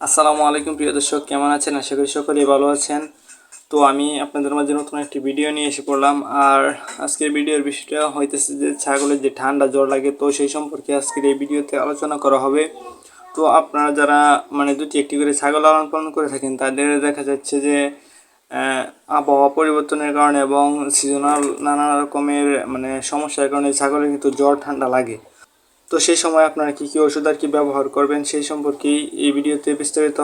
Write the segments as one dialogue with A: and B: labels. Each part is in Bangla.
A: আসসালামু আলাইকুম, প্রিয় দর্শক, কেমন আছেন? আশা করি সকলেই ভালো আছেন। তো আমি আপনাদের মাঝে নতুন একটি ভিডিও নিয়ে এসে পড়লাম। আর আজকের ভিডিওর বিষয়টা হইতেছে যে ছাগলের যে ঠান্ডা জ্বর লাগে, তো সেই সম্পর্কে আজকের এই ভিডিওতে আলোচনা করা হবে। তো আপনারা যারা মানে দুটি একটি করে ছাগল লালন পালন করে থাকেন, তাদের দেখা যাচ্ছে যে আবহাওয়া পরিবর্তনের কারণে এবং সিজনাল নানা রকমের মানে সমস্যার কারণে ছাগলের কিন্তু জ্বর, ঠান্ডা লাগে। তো সেই সময় আপনারা কী কী ওষুধ আর কি ব্যবহার করবেন সেই সম্পর্কেই এই ভিডিওতে বিস্তারিত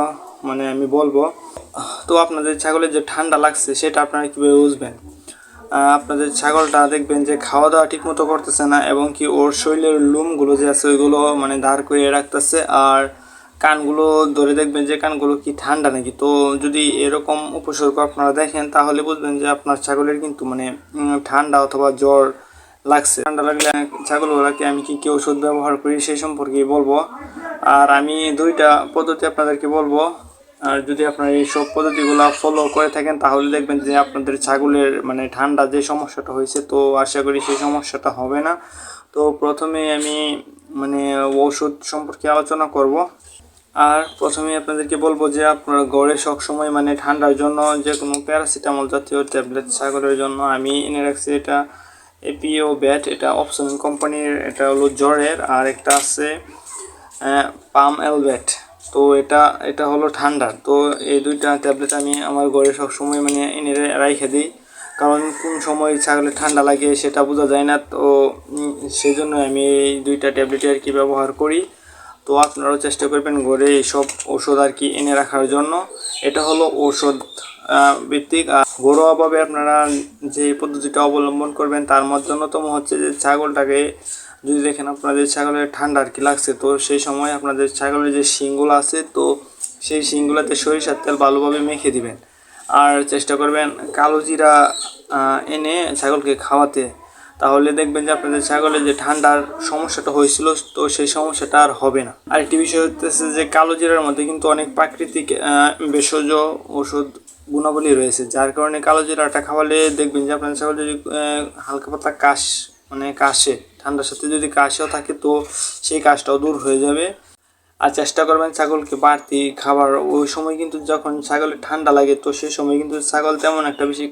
A: মানে আমি বলব। তো আপনাদের ছাগলের যে ঠান্ডা লাগছে, সেটা আপনারা কীভাবে বুঝবেন? আপনাদের ছাগলটা দেখবেন যে খাওয়া দাওয়া ঠিক মতো করতেছে না এবং কি ওর শরীরের লোমগুলো যে আছে, ওইগুলো মানে দাঁড় করে রাখতেছে আর কানগুলো ধরে দেখবেন যে কানগুলো কি ঠান্ডা নাকি। তো যদি এরকম উপসর্গ আপনারা দেখেন, তাহলে বুঝবেন যে আপনার ছাগলের কিন্তু মানে ঠান্ডা অথবা জ্বর লাগছে। ঠান্ডা লাগলে ছাগলগুলোকে আমি কি কি ওষুধ ব্যবহার করি সেই সম্পর্কে বলব। আর আমি দুইটা পদ্ধতি আপনাদেরকে বলব। আর যদি আপনারা এই সব পদ্ধতিগুলো ফলো করে থাকেন, তাহলে দেখবেন যে আপনাদের ছাগলের মানে ঠান্ডা যে সমস্যাটা হয়েছে, তো আশা করি সেই সমস্যাটা হবে না। তো প্রথমে আমি মানে ওষুধ সম্পর্কে আলোচনা করব। আর প্রথমে আপনাদেরকে বলব যে আপনারা ঘরে সবসময় মানে ঠান্ডার জন্য যে কোনো প্যারাসিটামল জাতীয় ট্যাবলেট ছাগলের জন্য আমি এনে রাখছি। এটা এপিও ব্যাট এটা অপশন কোম্পানির এটা হলো জ্বরের আর একটা আছে পাম এল ব্যাট তো এটা এটা হলো ঠান্ডার তো এই দুইটা ট্যাবলেট আমি আমার ঘরে সবসময় মানে এনে রাইখে দিই। কারণ কোন সময় ছাগলে ঠান্ডা লাগে সেটা বোঝা যায় না। তো সেই জন্য আমি এই দুইটা ট্যাবলেট আর কি ব্যবহার করি। তো আপনারাও চেষ্টা করবেন ঘরে এইসব ওষুধ আর কি এনে রাখার জন্য। এটা হলো আহ, ভিত্তিক ঘরোয়াভাবে আপনারা যে পদ্ধতিটা অবলম্বন করবেন, তার মধ্যে অন্যতম হচ্ছে যে ছাগলটাকে যদি দেখেন আপনাদের ছাগলের ঠান্ডা আর কি লাগছে, তো সেই সময় আপনাদের ছাগলের যে শিংগুলো আছে, তো সেই শিংগুলোতে সরিষার তেল ভালোভাবে মেখে দিবেন। আর চেষ্টা করবেন কালো জিরা এনে ছাগলকে খাওয়াতে। তাহলে দেখবেন যে আপনাদের ছাগলের যে ঠান্ডার সমস্যাটা হয়েছিল, তো সেই সমস্যাটা আর হবে না। আরেকটি বিষয় হচ্ছে যে কালো জিরার মধ্যে কিন্তু অনেক প্রাকৃতিক ভেষজ ওষুধ গুণাবলী রয়েছে, যার কারণে কালো জিরাটা খাওয়ালে দেখবেন যে আপনার ছাগল যদি হালকা পাতলা কাশ মানে কাশে, ঠান্ডার সাথে যদি কাশও থাকে তো সেই কাশটাও দূর হয়ে যাবে। আর চেষ্টা করবেন ছাগলকে বাড়তি খাবার, ওই সময় কিন্তু যখন ছাগলের ঠান্ডা লাগে তো সেই সময় কিন্তু ছাগল তেমন একটা বেশি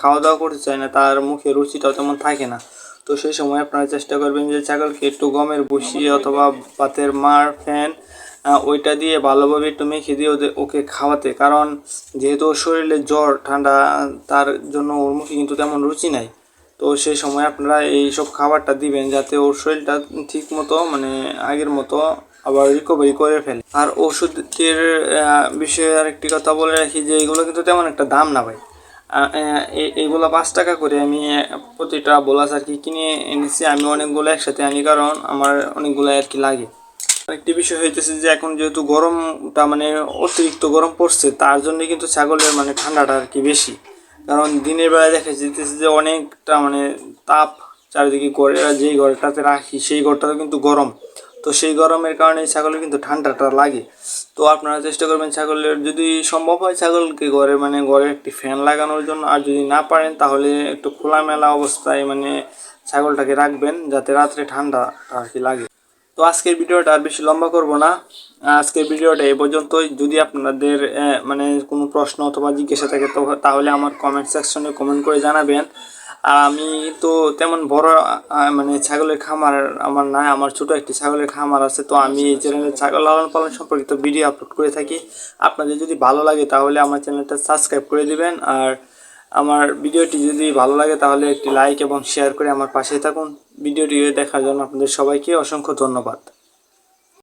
A: খাওয়া দাওয়া করতে চায় না, তার মুখে রুচিটাও তেমন থাকে না। তো সেই সময় আপনারা চেষ্টা করবেন যে ছাগলকে একটু গমের বসি অথবা পাতের মার, ফ্যান ওইটা দিয়ে ভালোভাবে একটু মেখে দিয়ে ওদের ওকে খাওয়াতে। কারণ যেহেতু ওর শরীরে জ্বর, ঠান্ডা, তার জন্য ওর মুখে কিন্তু তেমন রুচি নাই। তো সেই সময় আপনারা এই সব খাবারটা দিবেন যাতে ওর শরীরটা ঠিক মতো মানে আগের মতো আবার রিকভারি করে ফেলে। আর ওষুধের বিষয়ে আরেকটি কথা বলে রাখি যে এগুলো কিন্তু তেমন একটা দাম না ভাই। এইগুলো পাঁচ টাকা করে আমি প্রতিটা বোলাস আর কি কিনে এনেছি। আমি অনেকগুলো একসাথে আনি কারণ আমার অনেকগুলো আর কি লাগে। আরেকটি বিষয় হইতেছে যে এখন যেহেতু গরমটা মানে অতিরিক্ত গরম পড়ছে, তার জন্য কিন্তু ছাগলের মানে ঠান্ডাটা আর কি বেশি। কারণ দিনের বেলায় দেখা যেতেছে যে অনেকটা মানে তাপ চারিদিকে ঘরে যেই ঘরটাতে রাখি সেই ঘরটাতে কিন্তু গরম। তো সেই গরমের কারণে ছাগলের কিন্তু ঠান্ডাটা লাগে। তো আপনারা চেষ্টা করবেন ছাগলের, যদি সম্ভব হয় ছাগলকে ঘরে মানে ঘরে একটি ফ্যান লাগানোর জন্য, আর যদি না পারেন তাহলে একটু খোলামেলা অবস্থায় মানে ছাগলটাকে রাখবেন, যাতে রাত্রে ঠান্ডা আর কি লাগে। তো আজকের ভিডিওটা আর বেশি লম্বা করব না। আজকের ভিডিওটা এ পর্যন্তই। যদি আপনাদের মানে কোনো প্রশ্ন অথবা জিজ্ঞাসা থাকে, তো তাহলে আমার কমেন্ট সেকশনে কমেন্ট করে জানাবেন। আর আমি তো তেমন বড় মানে ছাগলের খামার আমার নাই আমার ছোট একটি ছাগলের খামার আছে। তো আমি এই চ্যানেলে ছাগল লালন পালন সম্পর্কিত ভিডিও আপলোড করে থাকি। আপনাদের যদি ভালো লাগে, তাহলে আমার চ্যানেলটা সাবস্ক্রাইব করে দিবেন। আর আমার ভিডিওটি যদি ভালো লাগে, তাহলে একটি লাইক এবং শেয়ার করে আমার পাশে থাকুন। ভিডিওটি দেখার জন্য আপনাদের সবাইকে অসংখ্য ধন্যবাদ।